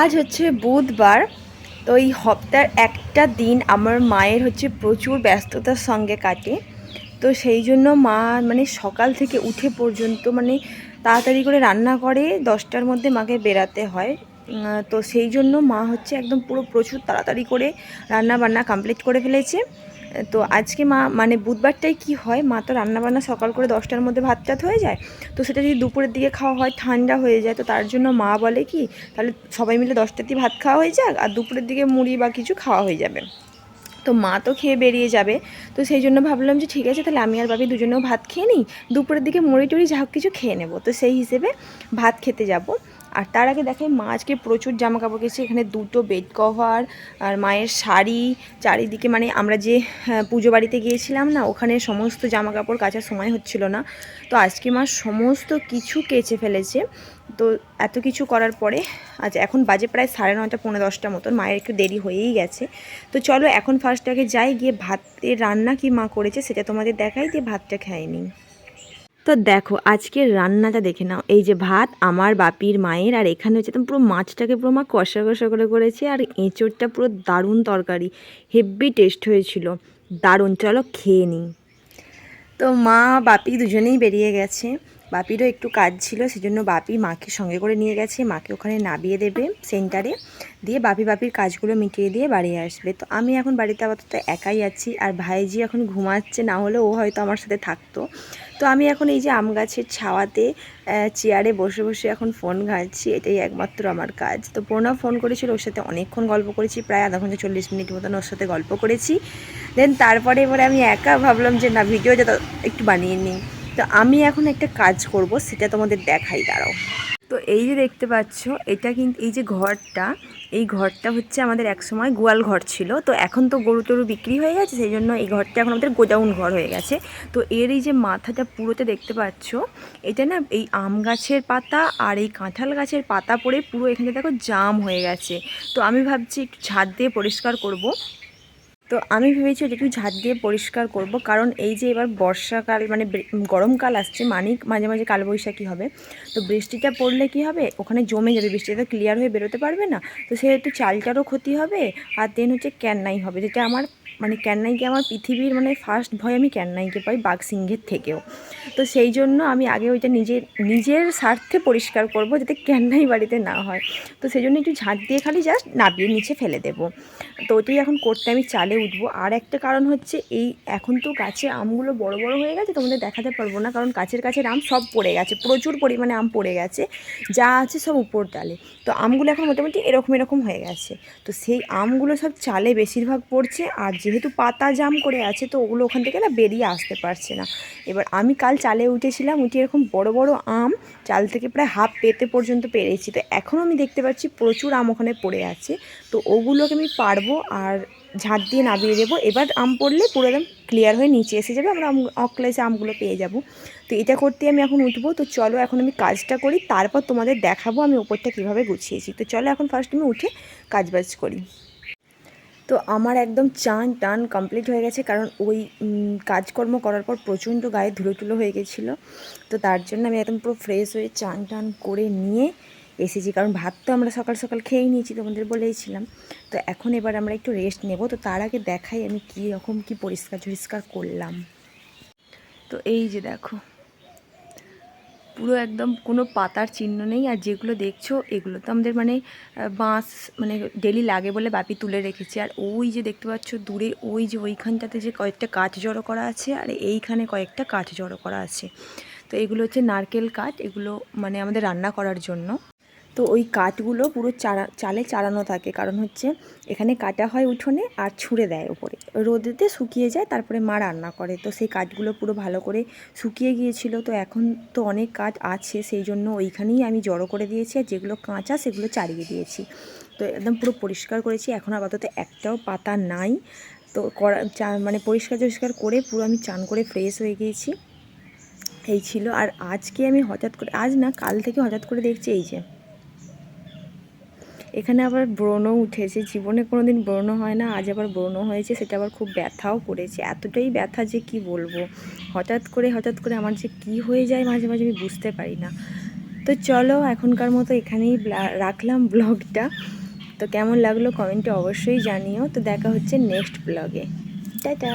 আজ হচ্ছে বুধবার, তো এই হপ্তার একটা দিন আমার মায়ের হচ্ছে প্রচুর ব্যস্ততার সঙ্গে কাটে। তো সেই জন্য মা মানে সকাল থেকে উঠে পর্যন্ত মানে তাড়াতাড়ি করে রান্না করে, দশটার মধ্যে মাকে বেরাতে হয়। তো সেই জন্য মা হচ্ছে একদম পুরো প্রচুর তাড়াতাড়ি করে রান্না বান্না কমপ্লিট করে ফেলেছে। তো আজকে মা মানে বুধবারটাই কি হয়, মা তো রান্নাবান্না সকাল করে দশটার মধ্যে ভাত টাত হয়ে যায়, তো সেটা যদি দুপুরের দিকে খাওয়া হয়, ঠান্ডা হয়ে যায়, তো তার জন্য মা বলে কি, তাহলে সবাই মিলে দশটাতেই ভাত খাওয়া হয়ে যাক, আর দুপুরের দিকে মুড়ি বা কিছু খাওয়া হয়ে যাবে। তো মা তো খেয়ে বেরিয়ে যাবে, তো সেই জন্য ভাবলাম যে ঠিক আছে, তাহলে আমি আর বাবি দুজনেও ভাত খেয়ে নিই, দুপুরের দিকে মুড়ি টুড়ি যা কিছু খেয়ে নেব, তো সেই হিসেবে ভাত খেতে যাব। আর তার আগে দেখে মা আজকে প্রচুর জামা কাপড় কেছে এখানে দুটো বেড কভার আর মায়ের শাড়ি চারিদিকে মানে আমরা যে হ্যাঁ, পুজো বাড়িতে গিয়েছিলাম না ওখানে সমস্ত জামা কাপড় কাচার সময় হচ্ছিল না। তো আজকে মা সমস্ত কিছু কেচে ফেলেছে। তো এত কিছু করার পরে আজ এখন বাজে প্রায় সাড়ে নটা পৌনে দশটা মতন মায়ের একটু দেরি হয়েই গেছে। তো চলো এখন ফার্স্ট আগে যাই গিয়ে ভাতের রান্না কি মা করেছে সেটা তোমাদের দেখাই দিয়ে ভাতটা খেয়ে নিই। তো দেখো, আজকের রান্নাটা দেখে নাও। এই যে ভাত আমার বাপির মায়ের, আর এখানে হচ্ছে পুরো মাছটাকে পুরো মা কষা কষা করে করেছে, আর এঁচোড়টা পুরো দারুণ তরকারি। হেভি টেস্ট হয়েছিল। দারুণ, চলো খেয়ে নিই। তো মা, বাপি দুজনেই বেরিয়ে গেছে। বাপিরও একটু কাজ ছিল, সেজন্য বাপি মাকে সঙ্গে করে নিয়ে গেছে। মাকে ওখানে নামিয়ে দেবে সেন্টারে দিয়ে বাপি বাপির কাজগুলো মিটিয়ে দিয়ে বাড়ি আসবে। তো আমি এখন বাড়িতে আপাতত একাই আছি আর ভাইজি এখন ঘুমাচ্ছে, না হলে ও হয়তো আমার সাথে থাকতো। তো আমি এখন এই যে আম গাছের ছাওয়াতে চেয়ারে বসে বসে এখন ফোন ঘাঁটছি, এটাই একমাত্র আমার কাজ। তো প্রণব ফোন করেছিল, ওর সাথে অনেকক্ষণ গল্প করেছি, প্রায় আধা ঘণ্টা চল্লিশ মিনিট মতন ওর সাথে গল্প করেছি। দেন তারপরে এবারে আমি একা ভাবলাম যে, না ভিডিও যাতে একটু বানিয়ে নিই। তো আমি এখন একটা কাজ করব, সেটা তোমাদের দেখাই, দাঁড়াও। তো এই যে দেখতে পাচ্ছ, এটা কিন্তু এই যে ঘরটা, এই ঘরটা হচ্ছে আমাদের একসময় গোয়াল ঘর ছিল। তো এখন তো গরু টরু বিক্রি হয়ে গেছে, সেই জন্য এই ঘরটা এখন আমাদের গোডাউন ঘর হয়ে গেছে। তো এর এই যে মাথাটা পুরোতে দেখতে পাচ্ছ, এটা না এই আম গাছের পাতা আর এই কাঁঠাল গাছের পাতা পড়ে পুরো এখানে দেখো জাম হয়ে গেছে। তো আমি ভাবছি একটু ছাদ দিয়ে পরিষ্কার করব। তো আমি ভেবেছি ওটা একটু ঝাঁট দিয়ে পরিষ্কার করব। কারণ এই যে এবার বর্ষাকাল মানে গরমকাল আসছে, মানিক মাঝে মাঝে কালবৈশাখী হবে। তো বৃষ্টিটা পড়লে কি হবে? ওখানে জমে যাবে বৃষ্টিটা ক্লিয়ার হয়ে বেরোতে পারবে না। তো সেহেতু চালটারও ক্ষতি হবে, আর দেন হচ্ছে ক্যান্নাই হবে, যেটা আমার মানে ক্যান্নাইকে আমার পৃথিবীর মানে ফার্স্ট ভয় আমি ক্যান্নাইকে পাই বাঘ সিংহের থেকেও। তো সেই জন্য আমি আগে ওইটা নিজের নিজের স্বার্থে পরিষ্কার করব যাতে ক্যান্নাই বাড়িতে না হয়। তো সেই জন্য একটু ঝাঁট দিয়ে খালি জাস্ট নাবিয়ে নিচে ফেলে দেবো। তো ওটাই এখন করতে আমি চালে উঠবো। আর একটা কারণ হচ্ছে এই এখন তো গাছে আমগুলো বড় বড় হয়ে গেছে, তোমাদের দেখাতে পারব না। কারণ গাছের গাছের আম সব পড়ে গেছে, প্রচুর পরিমাণে আম পড়ে গেছে, যা আছে সব উপর ডালে। তো আমগুলো এখন মোটামুটি এরকম এরকম হয়ে গেছে। তো সেই আমগুলো সব চালে বেশিরভাগ পড়ছে, আর যেহেতু পাতা জাম করে আছে, তো ওগুলো ওখান থেকে না বেরিয়ে আসতে পারছে না। এবার আমি কাল চালে উঠেছিলাম, উঠে এরকম বড় বড় আম চাল থেকে প্রায় হাফ পেতে পর্যন্ত পেরেছি। তো এখনও আমি দেখতে পাচ্ছি প্রচুর আম ওখানে পড়ে আছে। তো ওগুলোকে আমি পারব আর ঝাঁট দিয়ে নামিয়ে দেবো। এবার আম পড়লে পুরো একদম ক্লিয়ার হয়ে নিচে এসে যাবে, আমরা আম আমগুলো পেয়ে যাব। তো এটা করতে আমি এখন উঠবো। তো চলো এখন আমি কাজটা করি, তারপর তোমাদের দেখাবো আমি ওপরটা কীভাবে গুছিয়েছি। তো চলো এখন ফার্স্ট আমি উঠে কাজ বাজ করি। তো আমার একদম চান টান কমপ্লিট হয়ে গেছে, কারণ ওই কাজকর্ম করার পর প্রচণ্ড গায়ে ধুলো টুলো হয়ে গেছিল। তো তার জন্য আমি একদম পুরো ফ্রেশ হয়ে চান টান করে নিয়ে এসেছি, কারণ ভাত তো আমরা সকাল সকাল খেয়েই নিয়েছি, তোমাদের বলেইছিলাম। তো এখন এবার আমরা একটু রেস্ট নেব। তো তার আগে দেখাই আমি কী রকম, কী পরিষ্কার টরিষ্কার করলাম। তো এই যে দেখো পুরো একদম কোনো পাতার চিহ্ন নেই আর যেগুলো দেখছ এগুলো তো আমাদের মানে বাঁশ মানে ডেলি লাগে বলে বাপি তুলে রেখেছে। আর ওই যে দেখতে পাচ্ছ দূরে ওই যে ওইখানটাতে যে কয়েকটা কাঠ জড়ো করা আছে আর এইখানে কয়েকটা কাঠ জড়ো করা আছে। তো এগুলো হচ্ছে নারকেল কাঠ, এগুলো মানে আমাদের রান্না করার জন্য। তো ওই কাঠগুলো পুরো চারা, চালে চালানো থাকে। কারণ হচ্ছে এখানে কাটা হয় উঠোনে আর ছুঁড়ে দেয় ওপরে। রোদেতে শুকিয়ে যায়, তারপরে মা রান্না করে। তো সেই কাঠগুলো পুরো ভালো করে শুকিয়ে গিয়েছিল। তো এখন তো অনেক কাঠ আছে, সেই জন্য ওইখানেই আমি জড়ো করে দিয়েছি। আর যেগুলো কাঁচা, সেগুলো চালিয়ে দিয়েছি। তো একদম পুরো পরিষ্কার করেছি। এখন আপাতত একটাও পাতা নাই। তো করা মানে পরিষ্কার টরিষ্কার করে পুরো আমি চান করে ফ্রেশ হয়ে গিয়েছি। এই ছিল। আর আজকে আমি হঠাৎ করে, আজ না, কাল থেকে হঠাৎ করে দেখছি এই যে এখানে আবার ব্রণও উঠেছে। জীবনে কোনো দিন ব্রণ হয় না, আজ আবার ব্রণ হয়েছে, সেটা আবার খুব ব্যথাও করেছে। এতটাই ব্যথা যে কি বলব? হঠাৎ করে হঠাৎ করে আমার যে কি হয়ে যায় মাঝে মাঝে আমি বুঝতে পারি না। তো চলো, এখনকার মতো এখানেই রাখলাম ব্লগটা। তো কেমন লাগল কমেন্টে অবশ্যই জানিও। তো দেখা হচ্ছে নেক্সট ব্লগে। টাটা!